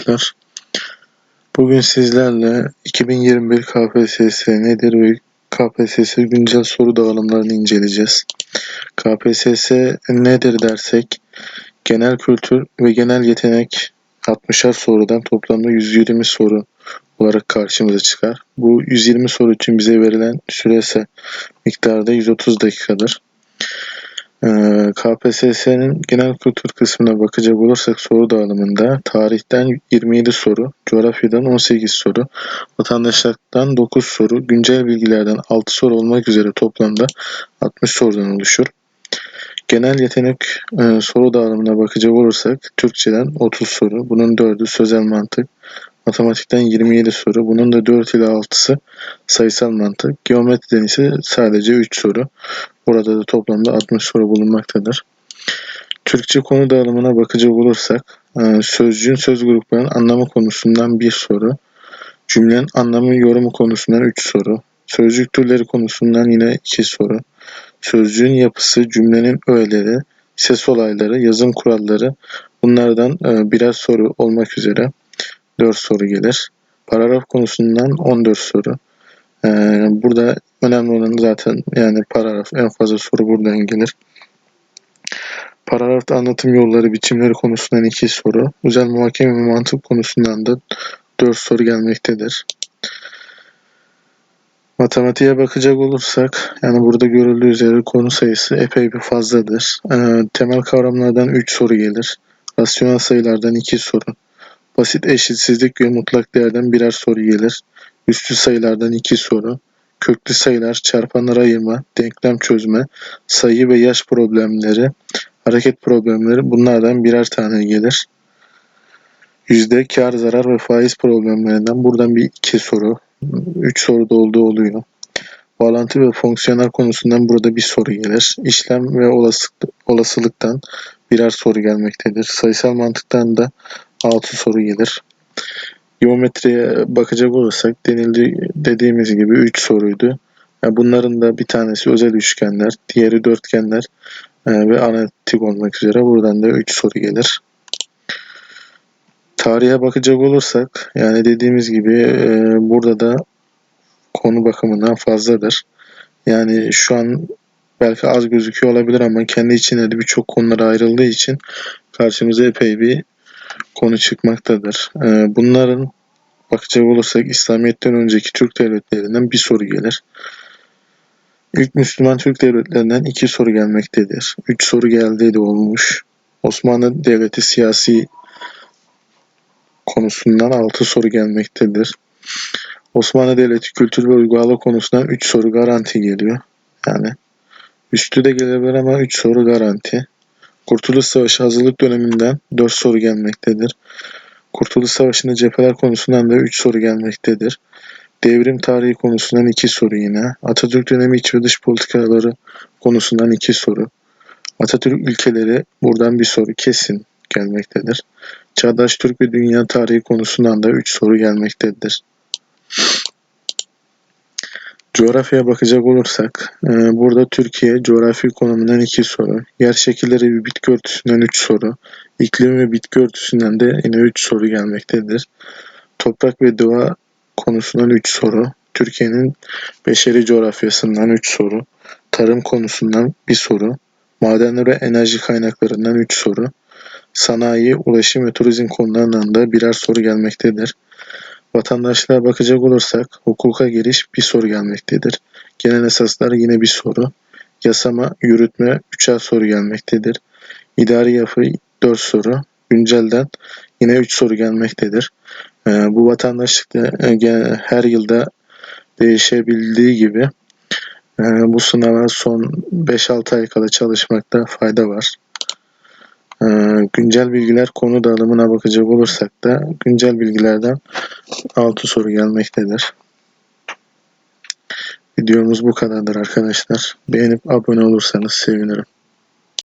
arkadaşlar. Bugün sizlerle 2021 KPSS nedir ve KPSS güncel soru dağılımlarını inceleyeceğiz. KPSS nedir dersek genel kültür ve genel yetenek 60'ar sorudan toplamda 120 soru olarak karşımıza çıkar. Bu 120 soru için bize verilen süresi miktarda 130 dakikadır. Ee, KPSS'nin genel kültür kısmına bakacak olursak soru dağılımında tarihten 27 soru, coğrafyadan 18 soru, vatandaşlıktan 9 soru, güncel bilgilerden 6 soru olmak üzere toplamda 60 sorudan oluşur. Genel yetenek e, soru dağılımına bakacak olursak Türkçeden 30 soru, bunun 4'ü sözel mantık, matematikten 27 soru, bunun da 4 ile 6'sı sayısal mantık, geometriden ise sadece 3 soru. Burada da toplamda 60 soru bulunmaktadır. Türkçe konu dağılımına bakacak olursak e, sözcüğün söz gruplarının anlamı konusundan bir soru, cümlenin anlamı yorumu konusundan 3 soru, sözcük türleri konusundan yine 2 soru, sözcüğün yapısı, cümlenin öğeleri, ses olayları, yazım kuralları bunlardan e, birer soru olmak üzere 4 soru gelir. Paragraf konusundan 14 soru. E, burada önemli olan zaten yani paragraf en fazla soru buradan gelir. Paragrafta anlatım yolları, biçimleri konusundan 2 soru. Özel muhakeme ve mantık konusundan da 4 soru gelmektedir. Matematiğe bakacak olursak, yani burada görüldüğü üzere konu sayısı epey bir fazladır. Ee, temel kavramlardan 3 soru gelir. Rasyonel sayılardan 2 soru. Basit eşitsizlik ve mutlak değerden birer soru gelir. Üstü sayılardan 2 soru. Köklü sayılar, çarpanları ayırma, denklem çözme, sayı ve yaş problemleri, hareket problemleri bunlardan birer tane gelir. Yüzde kar, zarar ve faiz problemlerinden buradan bir iki soru, üç soru da olduğu oluyor. Bağlantı ve fonksiyonel konusundan burada bir soru gelir. İşlem ve olasılıktan birer soru gelmektedir. Sayısal mantıktan da altı soru gelir. Geometriye bakacak olursak denildi dediğimiz gibi 3 soruydu. Yani bunların da bir tanesi özel üçgenler, diğeri dörtgenler e, ve analitik olmak üzere buradan da 3 soru gelir. Tarihe bakacak olursak yani dediğimiz gibi e, burada da konu bakımından fazladır. Yani şu an belki az gözüküyor olabilir ama kendi içinde de birçok konulara ayrıldığı için karşımıza epey bir konu çıkmaktadır. Ee, bunların bakacak olursak İslamiyet'ten önceki Türk devletlerinden bir soru gelir. İlk Müslüman Türk devletlerinden iki soru gelmektedir. Üç soru geldiği de olmuş. Osmanlı Devleti siyasi konusundan altı soru gelmektedir. Osmanlı Devleti kültür ve uygulama konusundan üç soru garanti geliyor. Yani üstü de gelebilir ama üç soru garanti. Kurtuluş Savaşı hazırlık döneminden 4 soru gelmektedir. Kurtuluş Savaşı'nın cepheler konusundan da 3 soru gelmektedir. Devrim tarihi konusundan 2 soru yine. Atatürk dönemi iç ve dış politikaları konusundan 2 soru. Atatürk ülkeleri buradan bir soru kesin gelmektedir. Çağdaş Türk ve Dünya tarihi konusundan da 3 soru gelmektedir. Coğrafyaya bakacak olursak, e, burada Türkiye coğrafi konumundan iki soru, yer şekilleri ve bitki örtüsünden üç soru, iklim ve bitki örtüsünden de yine üç soru gelmektedir. Toprak ve doğa konusundan üç soru, Türkiye'nin beşeri coğrafyasından üç soru, tarım konusundan bir soru, madenler ve enerji kaynaklarından üç soru, sanayi, ulaşım ve turizm konularından da birer soru gelmektedir. Vatandaşlığa bakacak olursak hukuka giriş bir soru gelmektedir. Genel esaslar yine bir soru. Yasama, yürütme üçer soru gelmektedir. İdari yapı dört soru. Güncelden yine üç soru gelmektedir. Ee, bu vatandaşlık da e, her yılda değişebildiği gibi e, bu sınava son 5-6 ay kala çalışmakta fayda var. Ee, güncel bilgiler konu dağılımına bakacak olursak da güncel bilgilerden 6 soru gelmektedir. Videomuz bu kadardır arkadaşlar. Beğenip abone olursanız sevinirim.